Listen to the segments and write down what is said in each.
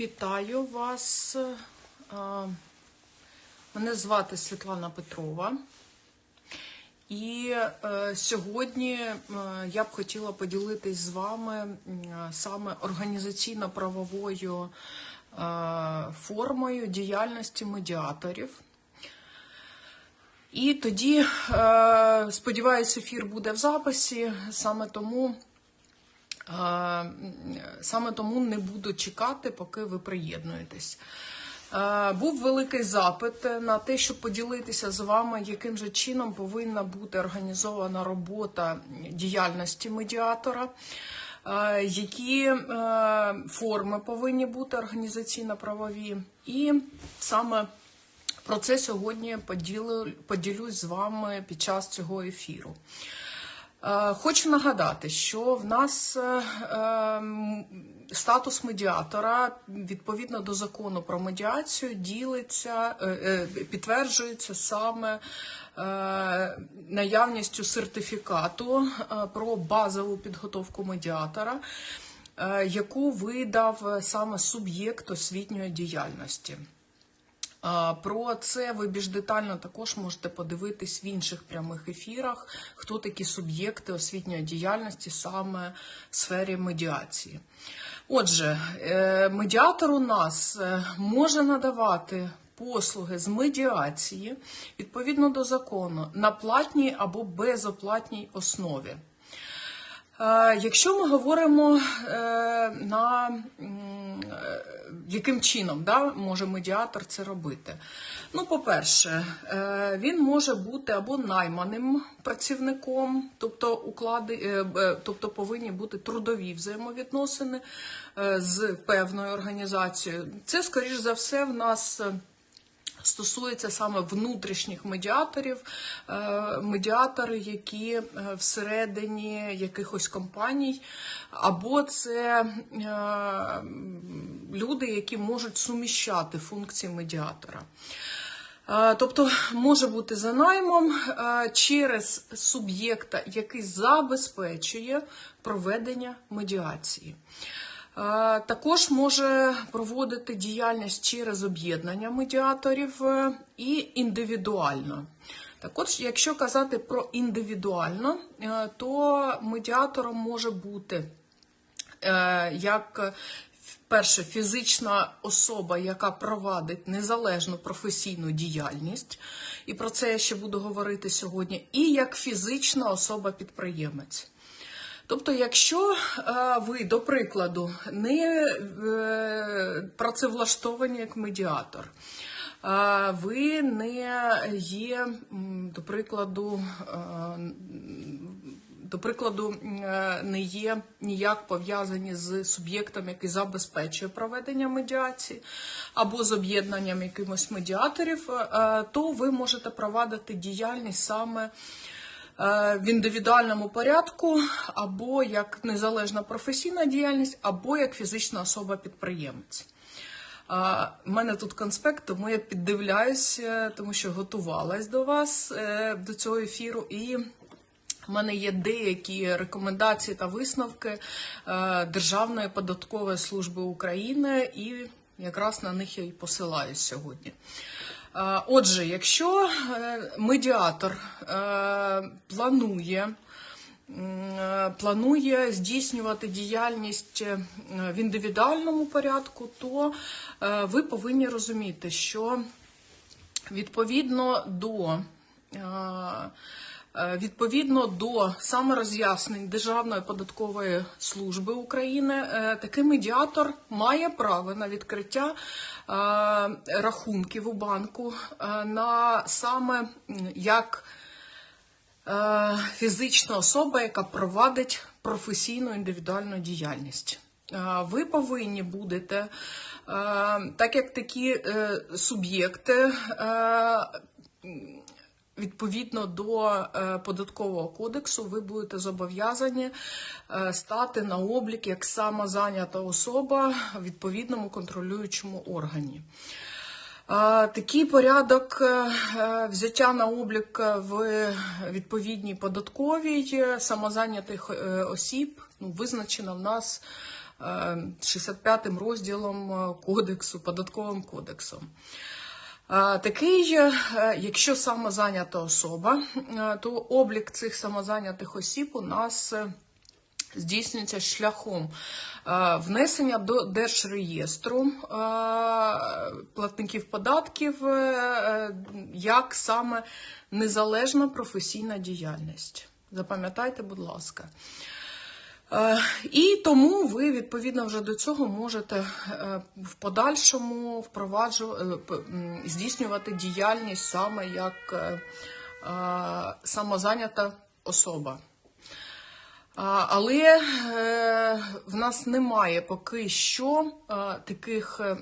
Вітаю вас. Мене звати Світлана Петрова. І е, сьогодні е, я б хотіла поділитись з вами саме організаційно-правовою е, формою діяльності медіаторів. І тоді, сподіваюся, ефір буде в записі, саме тому. Е, Саме тому не буду чекати, поки ви приєднуєтесь. Е, Був великий запит на те, щоб поділитися з вами, яким же чином повинна бути організована робота діяльності медіатора, е, які форми повинні бути організаційно-правові. І саме про це сьогодні поділю, поділюсь з вами під час цього ефіру. Е, Хочу нагадати, що в нас е, ем, статус медіатора відповідно до закону про медіацію ділиться, е, підтверджується саме наявністю сертифікату про базову підготовку медіатора, яку видав саме суб'єкт освітньої діяльності. Про це ви більш детально також можете подивитись в інших прямих ефірах, хто такі суб'єкти освітньої діяльності саме в сфері медіації. Отже, е, медіатор у нас е, може надавати послуги з медіації відповідно до закону на платній або безоплатній основі. Е, Якщо ми говоримо е, на е, яким чином да, може медіатор це робити? Ну, по-перше, він може бути або найманим працівником, тобто уклади, тобто повинні бути трудові взаємовідносини з певною організацією. Це, скоріш за все, в нас. Стосується саме внутрішніх медіаторів, е, медіатори, які е, всередині якихось компаній, або це е, люди, які можуть суміщати функції медіатора. Тобто може бути за наймом через суб'єкта, який забезпечує проведення медіації. Також може проводити діяльність через об'єднання медіаторів е, і індивідуально. Так от, якщо казати про індивідуально, е, то медіатором може бути е, як перше фізична особа, яка провадить незалежну професійну діяльність, і про це я ще буду говорити сьогодні, і як фізична особа-підприємець. Тобто, якщо е, ви, до прикладу, не е, працевлаштовані як медіатор, е, ви не є, до прикладу, до прикладу, не є ніяк пов'язані з суб'єктом, який забезпечує проведення медіації, або з об'єднанням якимось медіаторів, то ви можете провадити діяльність саме в індивідуальному порядку, або як незалежна професійна діяльність, або як фізична особа-підприємець. У мене тут конспект, тому я піддивляюся, тому що готувалась до вас е, до цього ефіру. І в мене є деякі рекомендації та висновки е, Державної податкової служби України, і якраз на них я і посилаюсь сьогодні. Е, Отже, якщо е, медіатор е, планує планує здійснювати діяльність в індивідуальному порядку, то ви повинні розуміти, що відповідно до Відповідно до самороз'яснень Державної податкової служби України, е, такий медіатор має право на відкриття е, рахунків у банку е, на саме як е, фізична особа, яка провадить професійну індивідуальну діяльність. Е, Ви повинні будете, е, так як такі е, суб'єкти, е, відповідно до е, податкового кодексу, ви будете зобов'язані е, стати на облік як самозайнята особа в відповідному контролюючому органі. Такий порядок е, е, взяття на облік в відповідній податковій е, самозайнятих е, осіб ну, визначено в нас е, 65-м розділом е, кодексу, податковим кодексом. Такий, е, якщо самозайнята особа, е, то облік цих самозайнятих осіб у нас е, здійснюється шляхом внесення до держреєстру платників податків, як саме незалежна професійна діяльність. Запам'ятайте, будь ласка. Е, І тому ви відповідно вже до цього можете е, в подальшому впроваджувати здійснювати діяльність саме як е, е, самозайнята особа. Але е, в нас немає поки що е, таких е,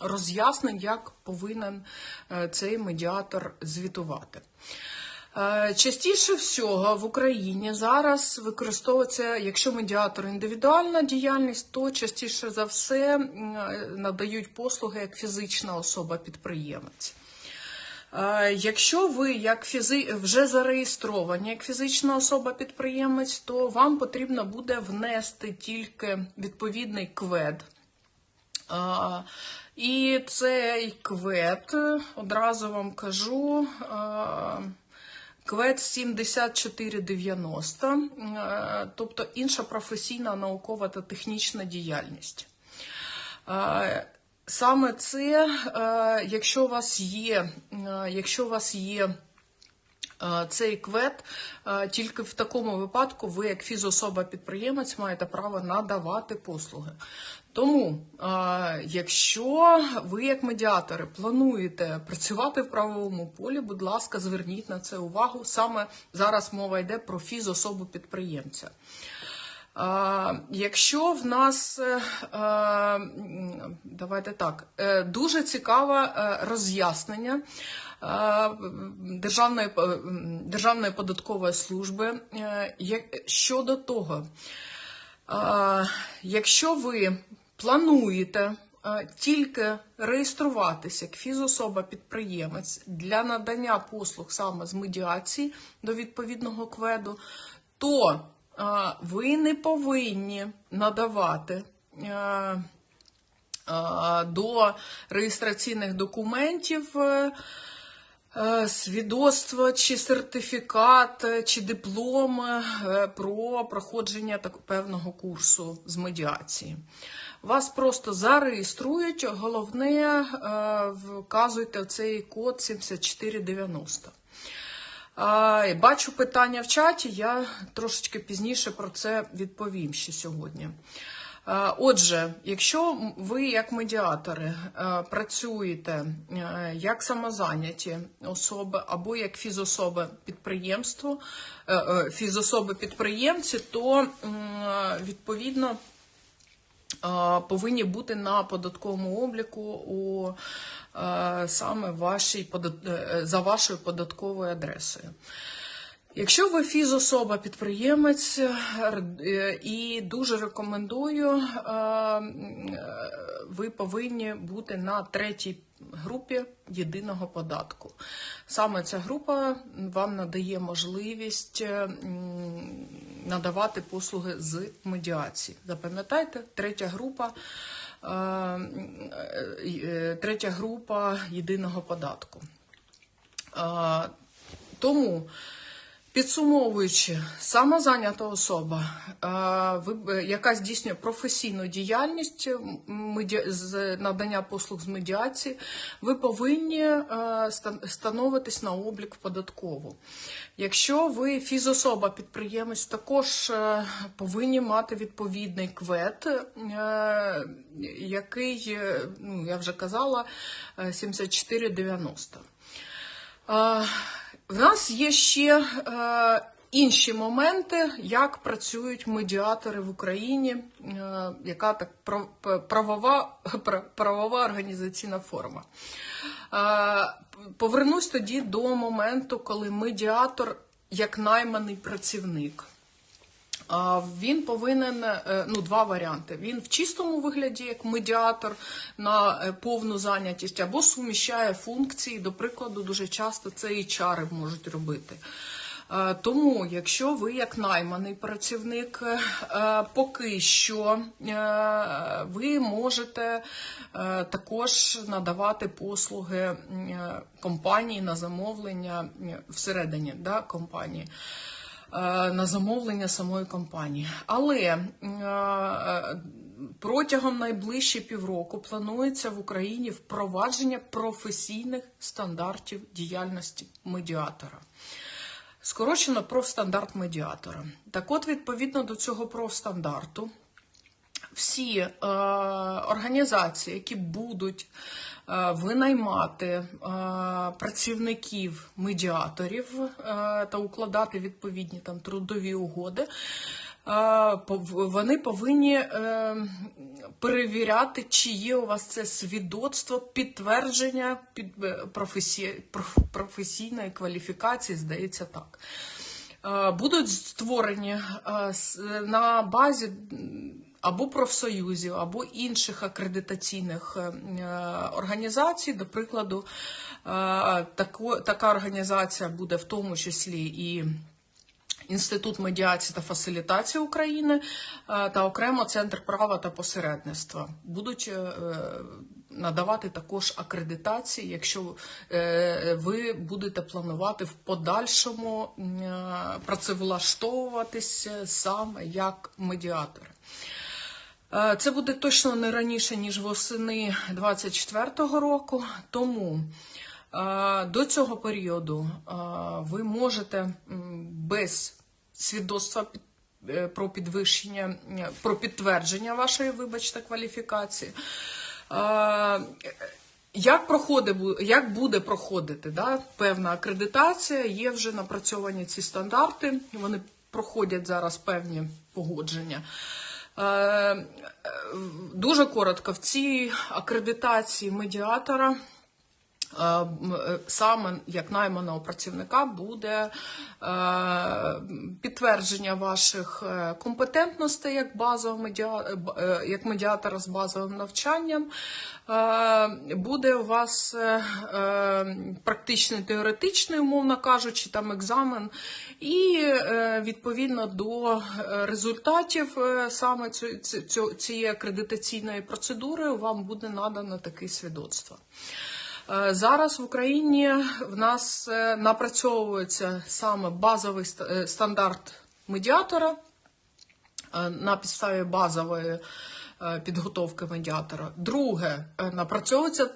роз'яснень, як повинен е, цей медіатор звітувати. Е, Частіше всього в Україні зараз використовується, якщо медіатор індивідуальна діяльність, то частіше за все е, надають послуги як фізична особа-підприємець. Е, Якщо ви як фізи... вже зареєстровані як фізична особа-підприємець, то вам потрібно буде внести тільки відповідний квед. І цей квед, одразу вам кажу, а, квед 7490, е, тобто інша професійна наукова та технічна діяльність. Е, Саме це, е, якщо у вас є, якщо у вас є цей квет, тільки в такому випадку ви, як фізособа-підприємець, маєте право надавати послуги. Тому, якщо ви, як медіатори, плануєте працювати в правовому полі, будь ласка, зверніть на це увагу. Саме зараз мова йде про фізособу підприємця. Якщо в нас е, е, давайте так, е, дуже цікаве роз'яснення Державної, Державної податкової служби щодо того, якщо ви плануєте е, тільки реєструватися як фізособа-підприємець для надання послуг саме з медіації до відповідного кведу, то е, ви не повинні надавати е, до реєстраційних документів свідоцтво чи сертифікат, чи диплом про проходження так, певного курсу з медіації. Вас просто зареєструють, головне е, вказуйте цей код 7490. Бачу питання в чаті, я трошечки пізніше про це відповім ще сьогодні. Отже, якщо ви як медіатори е, працюєте е, як самозайняті особи або як фізособи підприємство, е, е, фізособи підприємці, то відповідно е, повинні бути на податковому обліку у е, саме вашій е, за вашою податковою адресою. Якщо ви фізособа підприємець е, і дуже рекомендую, е, е, ви повинні бути на третій групі єдиного податку. Саме ця група вам надає можливість е, надавати послуги з медіації. Запам'ятайте, третя група. е, е, Третя група єдиного податку. Тому Підсумовуючи, самозайнята особа, е, яка здійснює професійну діяльність з надання послуг з медіації, ви повинні е, становитись на облік в податкову. Якщо ви фізособа, підприємець, також е, повинні мати відповідний квет, е, який, е, ну, я вже казала, е, 7490. В нас є ще е, інші моменти, як працюють медіатори в Україні, е, яка так прав- правова, правова організаційна форма. Е, Повернусь тоді до моменту, коли медіатор як найманий працівник. Він повинен е, ну два варіанти. Він в чистому вигляді як медіатор на е, повну зайнятість або суміщає функції. До прикладу, дуже часто це і чари можуть робити. Е, Тому, якщо ви як найманий працівник, поки що ви можете також надавати послуги компанії на замовлення всередині да, компанії. Е, На замовлення самої компанії. Але е, протягом найближчі півроку планується в Україні впровадження професійних стандартів діяльності медіатора. Скорочено профстандарт медіатора. Так от, відповідно до цього профстандарту, всі е, організації, які будуть е, винаймати е, працівників медіаторів е, та укладати відповідні там трудові угоди, е, вони повинні е, перевіряти, чи є у вас це свідоцтво підтвердження під е, професі- проф- професійної кваліфікації, здається так. Е, Будуть створені е, на базі або профсоюзів, або інших акредитаційних е, організацій. До прикладу, е, така організація буде в тому числі і. Інститут медіації та фасилітації України е, та окремо Центр права та посередництва будуть надавати також акредитації, якщо ви будете планувати в подальшому працевлаштовуватися саме як медіатори. Е, Це буде точно не раніше, ніж восени 2024 року. Тому е, до цього періоду е, ви можете без свідоцтва про підвищення, про підтвердження вашої, вибачте, кваліфікації. Як проходить, як буде проходити да, певна акредитація, є вже напрацьовані ці стандарти, вони проходять зараз певні погодження. Е, е, Дуже коротко, в цій акредитації медіатора саме як найманого працівника буде е, підтвердження ваших е, компетентностей як базового медіа... е, е, як медіатора з базовим навчанням. Е, Буде у вас е, е, практичний теоретичний, умовно кажучи, там екзамен, і е, відповідно до е, результатів е, саме цієї акредитаційної процедури вам буде надано таке свідоцтво. Е, Зараз в Україні в нас е, напрацьовується саме базовий е, стандарт медіатора на підставі базової підготовки медіатора. Друге, напрацьовується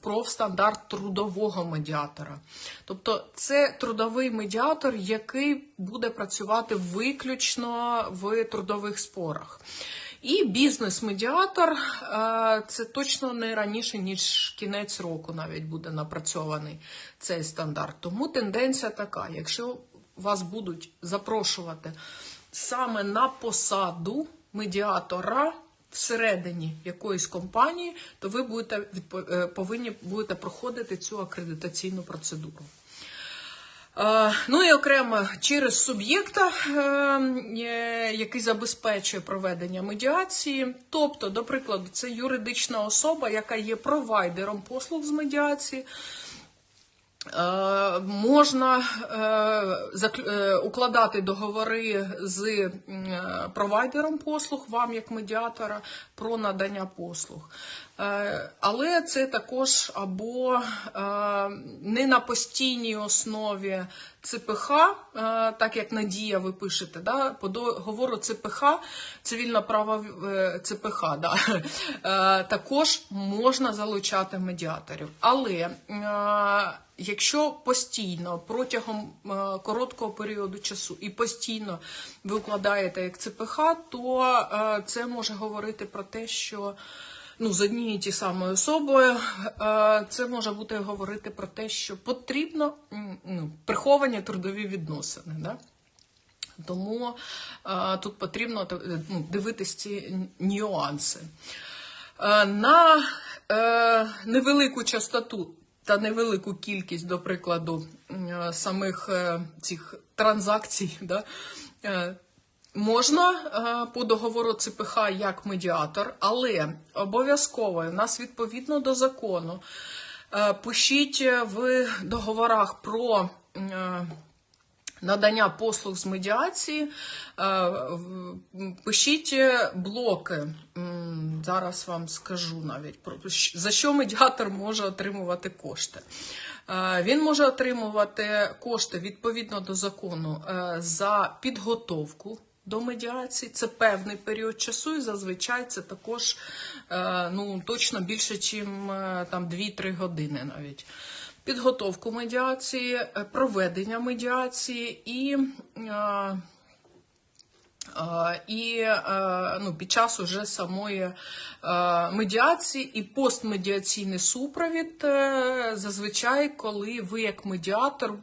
профстандарт трудового медіатора. Тобто це трудовий медіатор, який буде працювати виключно в трудових спорах. І бізнес-медіатор е, це точно не раніше, ніж кінець року навіть буде напрацьований цей стандарт. Тому тенденція така: якщо вас будуть запрошувати саме на посаду медіатора всередині якоїсь компанії, то ви будете е, повинні будете проходити цю акредитаційну процедуру. Е, Ну і окремо через суб'єкта, е, е, який забезпечує проведення медіації. Тобто, до прикладу, це юридична особа, яка є провайдером послуг з медіації. Можна укладати договори з провайдером послуг, вам як медіатора, про надання послуг. Е, Але це також або е, не на постійній основі ЦПХ, е, так як Надія ви пишете, да, по договору ЦПХ, цивільно право е, ЦПХ, да, також можна залучати медіаторів. Але Якщо постійно протягом короткого періоду часу і постійно ви укладаєте як ЦПХ, то це може говорити про те, що ну, з однією ті самою особою е, це може бути говорити про те, що потрібно ну, приховані трудові відносини. Да? Тому е, тут потрібно е, ну, дивитись ці нюанси. Е, на е, невелику частоту та невелику кількість, до прикладу, самих е, цих транзакцій, да, Можна е, по договору ЦПХ як медіатор, але обов'язково у нас відповідно до закону е, пишіть в договорах про е, надання послуг з медіації, е, пишіть блоки. Зараз вам скажу навіть за що медіатор може отримувати кошти. Е, Він може отримувати кошти відповідно до закону е, за підготовку до медіації. Це певний період часу, і зазвичай це також е, ну, точно більше, ніж там 2-3 години навіть. Підготовку медіації, е, проведення медіації і. е, Е, І е, ну, під час уже самої е, медіації і постмедіаційний супровід, е, зазвичай, коли ви як медіатор е,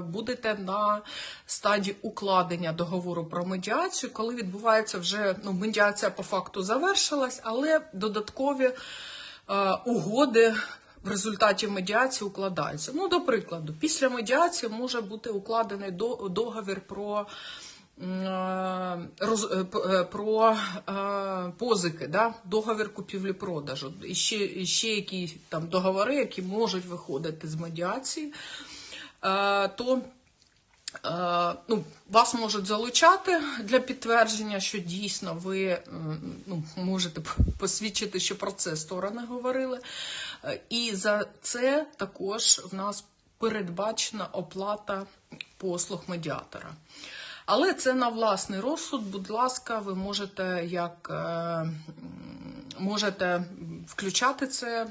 будете на стадії укладення договору про медіацію, коли відбувається вже ну, медіація по факту завершилась, але додаткові е, угоди. В результаті медіації укладаються. Ну, до прикладу, після медіації може бути укладений договір про е, е, е, про е, позики, да? договір купівлі-продажу. І ще, ще які там договори, які можуть виходити з медіації, е, то е, ну, вас можуть залучати для підтвердження, що дійсно ви ну, можете посвідчити, що про це сторони говорили. Е, І за це також в нас передбачена оплата послуг медіатора. Але це на власний розсуд. Будь ласка, ви можете як е, можете включати це е,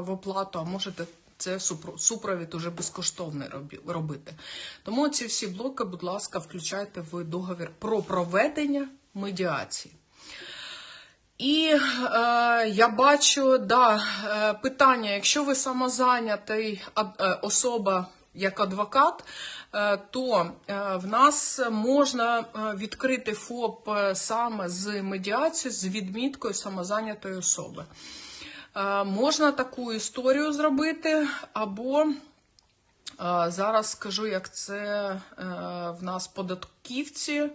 в оплату, а можете це супровід уже безкоштовний робити. Тому ці всі блоки, будь ласка, включайте в договір про проведення медіації. І е, я бачу, да, е, питання, якщо ви самозайнятий е, особа як адвокат, е, то в нас можна відкрити ФОП саме з медіацією, з відміткою самозайнятої особи. Е, можна таку історію зробити, або е, зараз скажу, як це е, в нас податківці.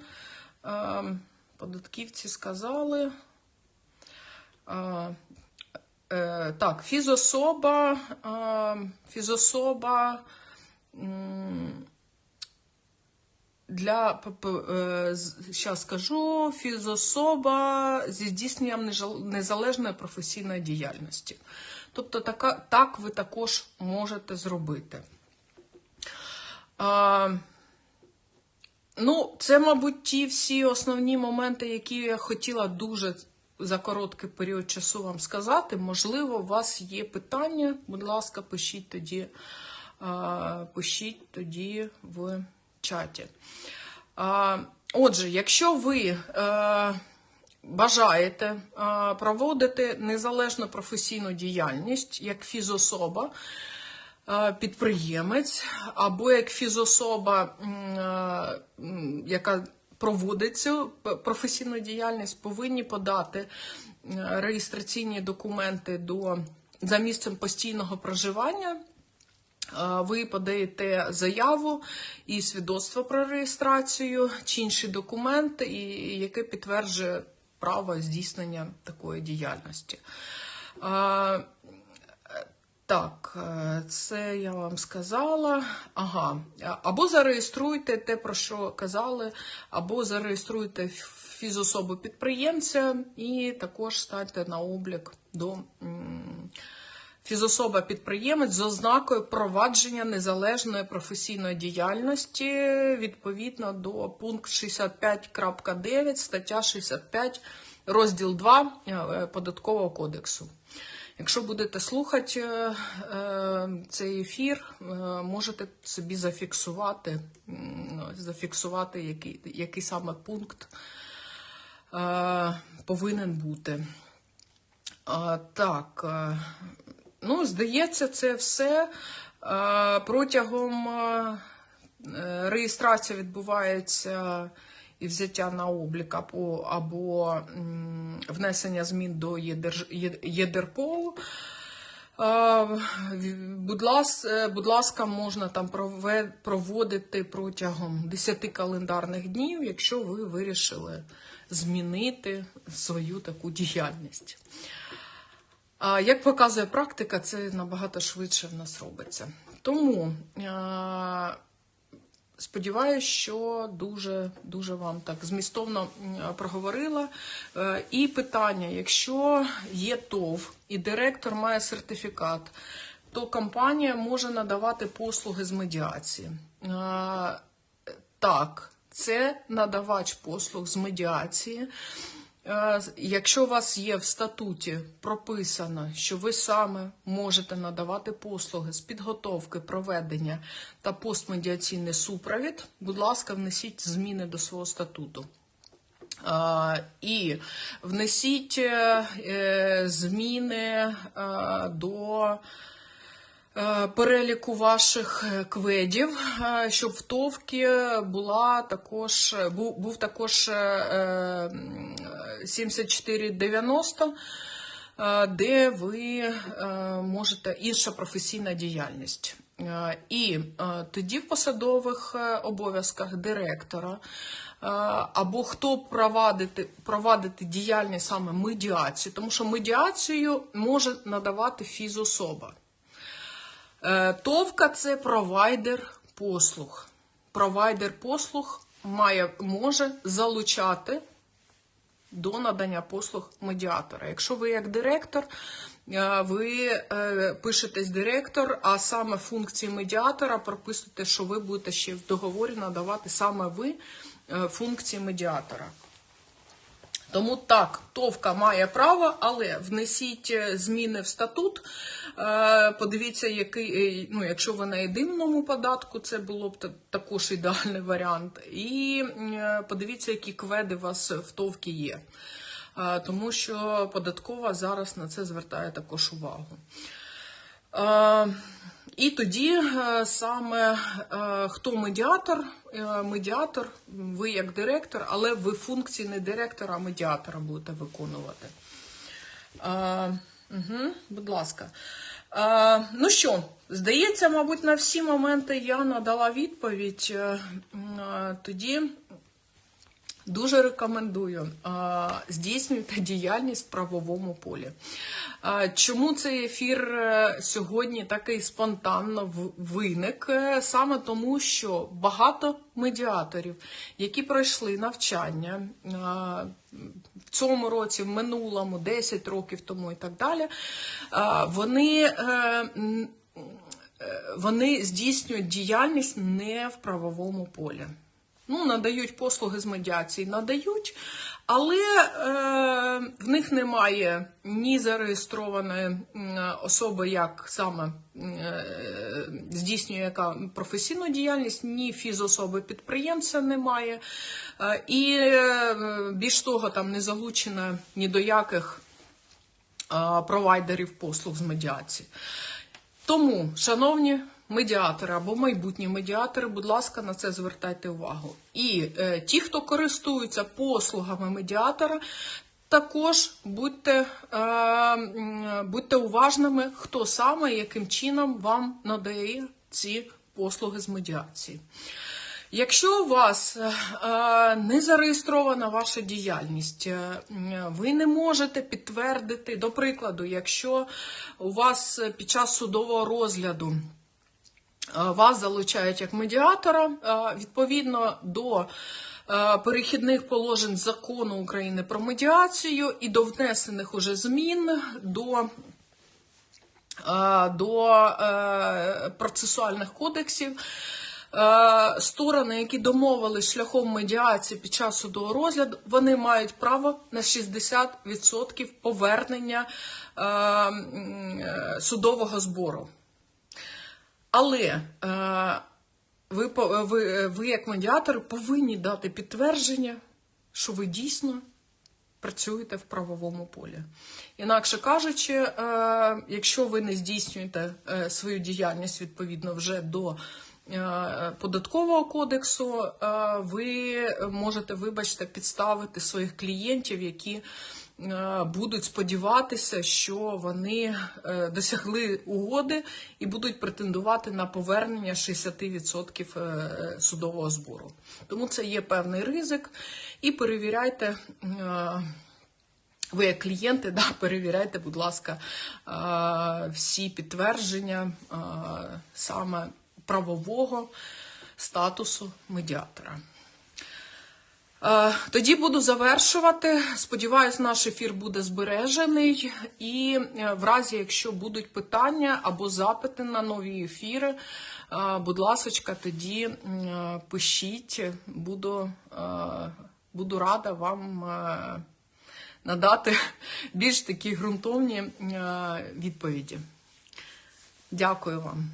Податківці сказали. Так, фізособа, фізособа для зараз скажу фізособа зі здійсненням незалежної професійної діяльності. Тобто така, так ви також можете зробити. А, Ну, це, мабуть, ті всі основні моменти, які я хотіла дуже за короткий період часу вам сказати. Можливо, у вас є питання, будь ласка, пишіть тоді, а, пишіть тоді в чаті. Отже, якщо ви е, бажаєте е, проводити незалежну професійну діяльність як фізособа, е, підприємець або як фізособа, яка проводить цю професійну діяльність, повинні подати реєстраційні документи до, за місцем постійного проживання. Ви подаєте заяву і свідоцтво про реєстрацію чи інший документ, яке підтверджує право здійснення такої діяльності. Так, е, це я вам сказала. Ага. Або зареєструйте те, про що казали, або зареєструйте фізособу підприємця і також станьте на облік до м, фізособа підприємець з ознакою провадження незалежної професійної діяльності відповідно до пункт 65.9 стаття 65 розділ 2 е, податкового кодексу. Якщо будете слухати е, е, цей ефір, можете собі зафіксувати, зафіксувати який, який саме пункт повинен бути. Так, ну, здається, це все. Е, Протягом е, е, реєстрація відбувається і взяття на облік або, або внесення змін до ЄДРЖ, Є- ЄДРПО. Е, Будь ласка, будь ласка, можна там проводити протягом 10 календарних днів, якщо ви вирішили змінити свою таку діяльність. Як показує практика, це набагато швидше в нас робиться. Тому сподіваюся, що дуже, дуже вам так змістовно проговорила. Е, І питання: якщо є ТОВ і директор має сертифікат, то компанія може надавати послуги з медіації. Так, це надавач послуг з медіації. Е, Якщо у вас є в статуті прописано, що ви саме можете надавати послуги з підготовки, проведення та постмедіаційний супровід, будь ласка, внесіть зміни до свого статуту. І внесіть е, е, зміни е, до е, переліку ваших е, кведів, е, щоб в ТОВКі була також, був, також е, е, 7490, е, де ви е, можете інша професійна діяльність. Е, І е, тоді в посадових е, обов'язках директора е, або хто провадити, провадити діяльність саме медіацію, тому що медіацію може надавати фізособа. Е, Товка це провайдер послуг. Провайдер послуг має, може залучати до надання послуг медіатора. Якщо ви як директор, е, ви е, пишетесь директор, а саме функції медіатора прописуєте, що ви будете ще в договорі надавати саме ви функції медіатора. Тому так, ТОВКа має право, але внесіть е, зміни в статут. Е, Подивіться, який, е, ну, якщо ви на єдиному податку, це було б також ідеальний варіант. І подивіться, які кведи у вас в ТОВКі є. Тому що податкова зараз на це звертає також увагу. І тоді е, саме е, хто медіатор, Е, медіатор, ви як директор, але ви функції не директора, а медіатора будете виконувати. Угу, будь ласка. Ну що, здається, мабуть, на всі моменти я надала відповідь. Тоді Дуже рекомендую здійснюйте діяльність в правовому полі. Чому цей ефір е, сьогодні такий спонтанно виник? Е, Саме тому, що багато медіаторів, які пройшли навчання в цьому році, в минулому, 10 років тому і так далі, вони. е, е, Вони здійснюють діяльність не в правовому полі. Ну, надають послуги з медіації, надають, але е, в них немає ні зареєстрованої особи, як саме е, здійснює яка професійну діяльність, ні фізособи підприємця немає. Е, і е, більш того, там не залучено ні до яких е, провайдерів послуг з медіації. Тому, шановні медіатори або майбутні медіатори, будь ласка, на це звертайте увагу. І е, ті, хто користуються послугами медіатора, також будьте, е, будьте уважними, хто саме яким чином вам надає ці послуги з медіації. Якщо у вас е, е, не зареєстрована ваша діяльність, е, ви не можете підтвердити, до прикладу, якщо у вас під час судового розгляду вас залучають як медіатора, е, відповідно до е, перехідних положень закону України про медіацію і до внесених уже змін до е, до е, процесуальних кодексів. Е, Сторони, які домовились шляхом медіації під час судового розгляду, вони мають право на 60% повернення е, е, судового збору. Але е, ви, ви, ви, як медіатор, повинні дати підтвердження, що ви дійсно працюєте в правовому полі. Інакше кажучи, е, якщо ви не здійснюєте е, свою діяльність відповідно вже до е, податкового кодексу, е, ви можете, вибачте, підставити своїх клієнтів, які е, будуть сподіватися, що вони е, досягли угоди і будуть претендувати на повернення 60% е, судового збору. Тому це є певний ризик. І перевіряйте. е, ви як клієнти, да, перевіряйте, будь ласка, е, всі підтвердження е, саме правового статусу медіатора. Е, Тоді буду завершувати. Сподіваюсь, наш ефір буде збережений. І е, в разі, якщо будуть питання або запити на нові ефіри, е, будь ласка, тоді пишіть. Буду, буду рада вам. надати більш такі ґрунтовні відповіді. Дякую вам.